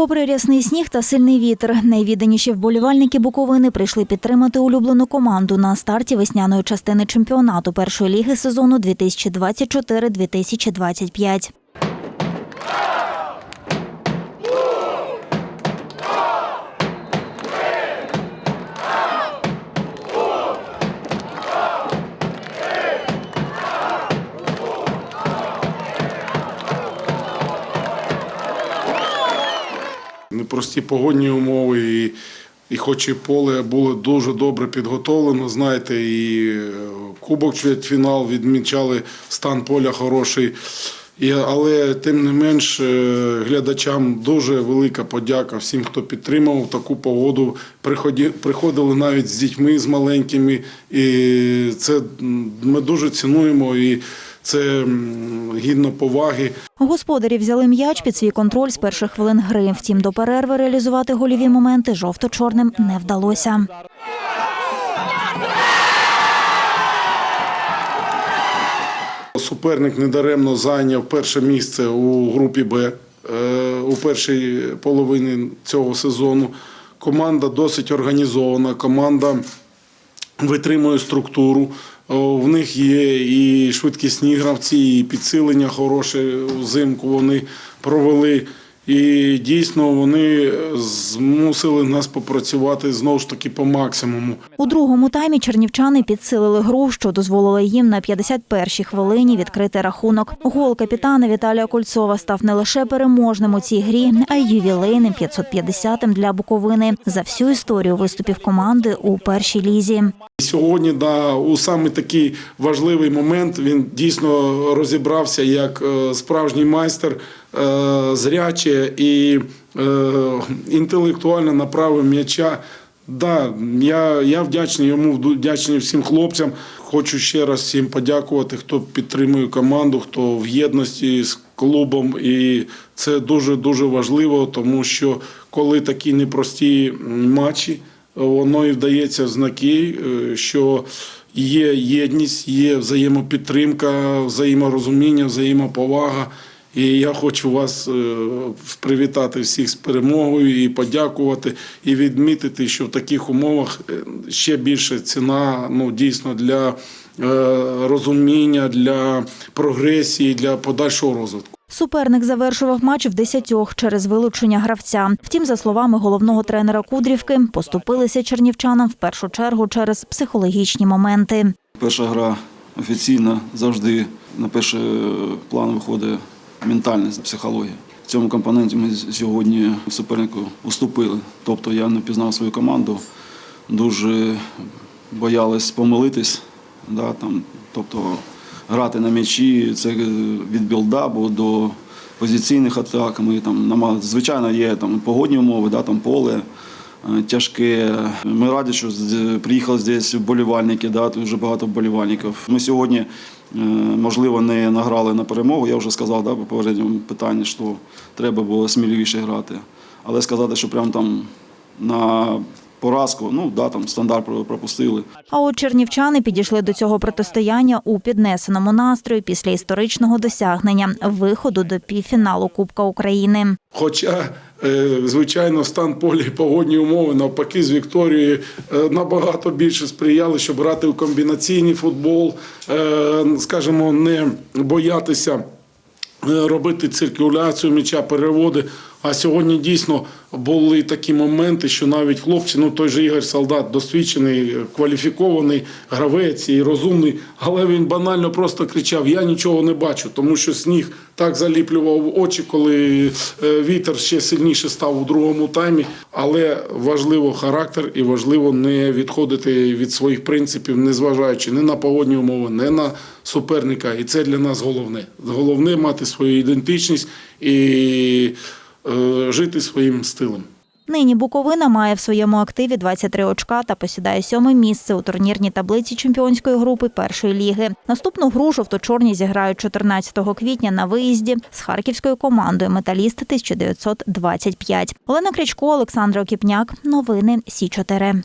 Попри рясний сніг та сильний вітер, найвідданіші вболівальники Буковини прийшли підтримати улюблену команду на старті весняної частини чемпіонату першої ліги сезону 2024-2025. Непрості погодні умови, і, і хоч і поле було дуже добре підготовлено, знаєте, і е, кубок фінал відмічали стан поля хороший. І, але тим не менш е, глядачам дуже велика подяка всім, хто підтримав таку погоду. Приходили навіть з дітьми з маленькими, і це ми дуже цінуємо і це гідно поваги. Господарі взяли м'яч під свій контроль з перших хвилин гри. Втім, до перерви реалізувати гольові моменти жовто-чорним не вдалося. Суперник недаремно зайняв перше місце у групі Б е, у першій половині цього сезону. Команда досить організована, команда витримує структуру. В них є і швидкісні гравці, і підсилення хороше взимку вони провели. І дійсно вони змусили нас попрацювати знову ж таки по максимуму. У другому таймі чернівчани підсилили гру, що дозволило їм на 51-й хвилині відкрити рахунок. Гол капітана Віталія Кольцова став не лише переможним у цій грі, а й ювілейним 550-м для Буковини за всю історію виступів команди у першій лізі. Сьогодні, да, у саме такий важливий момент він дійсно розібрався як е, справжній майстер, е, зряче і е, інтелектуально направив м'яча. Да, я, я вдячний йому, вдячний всім хлопцям. Хочу ще раз всім подякувати, хто підтримує команду, хто в єдності з клубом. І це дуже дуже важливо, тому що коли такі непрості матчі, воно і вдається в знаки, е, що є єдність, є взаємопідтримка, взаєморозуміння, взаємоповага. І я хочу вас е, привітати всіх з перемогою і подякувати, і відмітити, що в таких умовах е, ще більше ціна ну, дійсно для розуміння, для прогресії, для подальшого розвитку. Суперник завершував матч в десятьох через вилучення гравця. Втім, за словами головного тренера Кудрівки, поступилися чернівчанам в першу чергу через психологічні моменти. Перша гра офіційна завжди на перший план виходить ментальність, психологія. В цьому компоненті ми сьогодні супернику уступили. Тобто я не пізнав свою команду, дуже боялись помилитись. Да, там, тобто грати на м'ячі, це від білдабу до позиційних атак. Ми там звичайно, є там погодні умови, да, там поле е, тяжке. Ми раді, що приїхали здесь вболівальники, да, дуже багато вболівальників. Ми сьогодні, е, можливо, не награли на перемогу. Я вже сказав да, по попередньому питанні, що треба було сміливіше грати. Але сказати, що прямо там на поразку, ну да, там стандарт пропустили. А от чернівчани підійшли до цього протистояння у піднесеному настрої після історичного досягнення виходу до півфіналу Кубка України. Хоча, е, звичайно, стан поля і погодні умови навпаки з Вікторією е, набагато більше сприяли, щоб грати в комбінаційний футбол, е, скажімо, не боятися. Робити циркуляцію м'яча, переводи. А сьогодні дійсно були такі моменти, що навіть хлопці, ну той же Ігор Солдат, досвідчений, кваліфікований гравець і розумний, але він банально просто кричав: Я нічого не бачу, тому що сніг так заліплював очі, коли е, вітер ще сильніше став у другому таймі. Але важливо характер і важливо не відходити від своїх принципів, незважаючи ні на погодні умови, ні на суперника. І це для нас головне. Головне мати свою ідентичність і жити своїм стилем. Нині Буковина має в своєму активі 23 очка та посідає сьоме місце у турнірній таблиці чемпіонської групи першої ліги. Наступну гру жовто-чорні зіграють 14 квітня на виїзді з харківською командою Металіст 1925. Олена Крячко, Олександр Окіпняк. Новини Сі 4